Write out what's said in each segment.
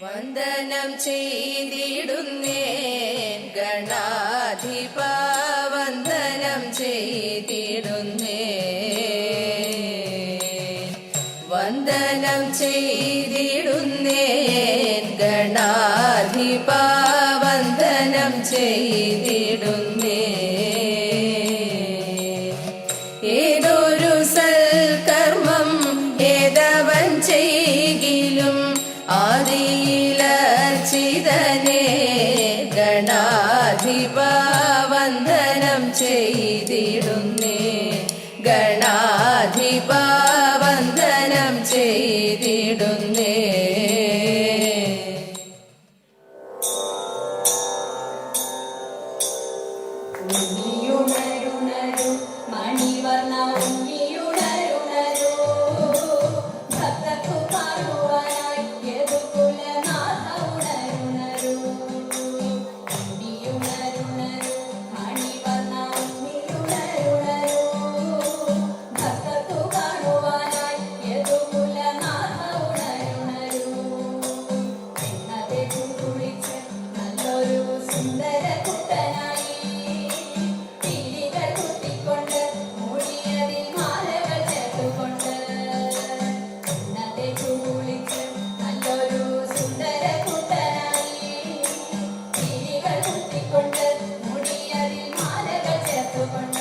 വന്ദനം ചെയ്തിടുന്നേ ഗണാധിപ വന്ദനം ചെയ്തിടുന്നേ വന്ദനം ചെയ്തിടുന്നേ ഗണാധിപ വന്ദനം ചെയ്തിടുന്നു നീലർച്ചിതനെ ഗണാധിപ വന്ദനം ചെയ്തിടുന്നേ ഗണാധിപ വന്ദനം ചെയ്തിടുന്നേ Thank. Thank you.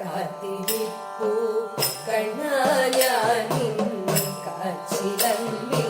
കാത്തിരിപ്പൂ. കണ്ണാ ഞാൻ കാച്ചിലമ്പി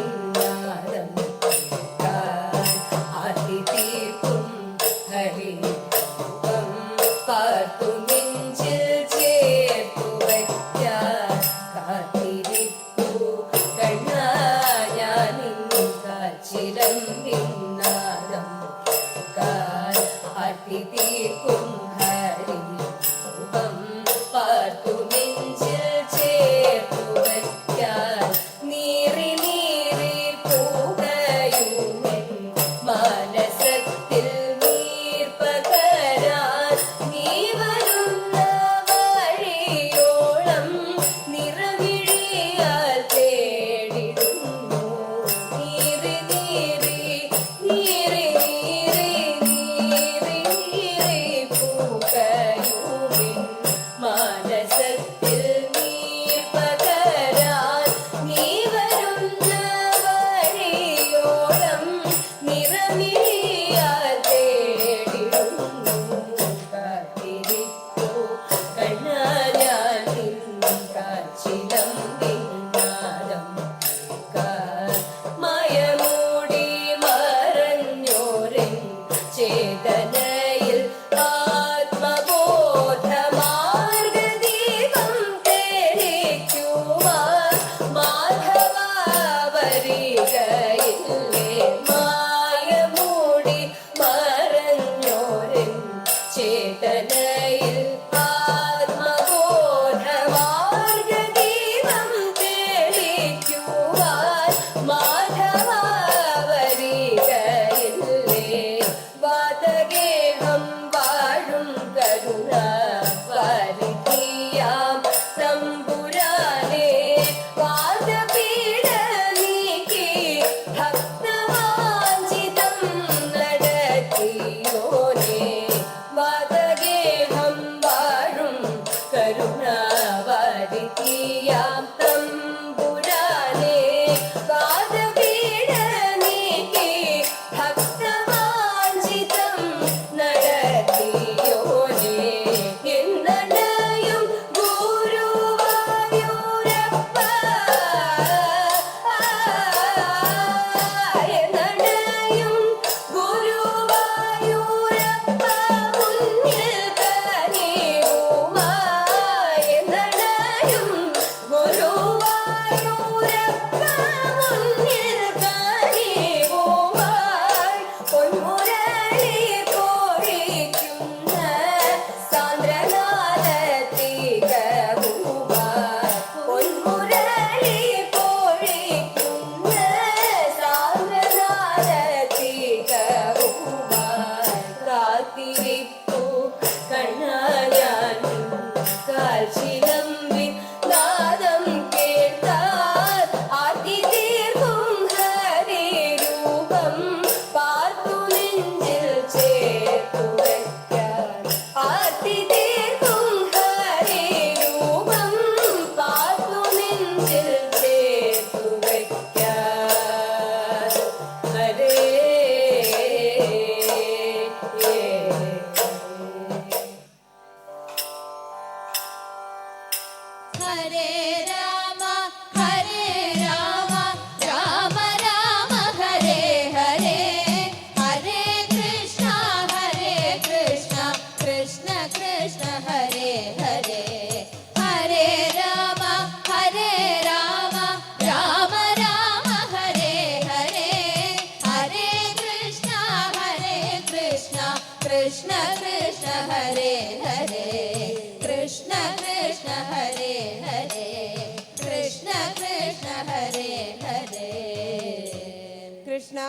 it.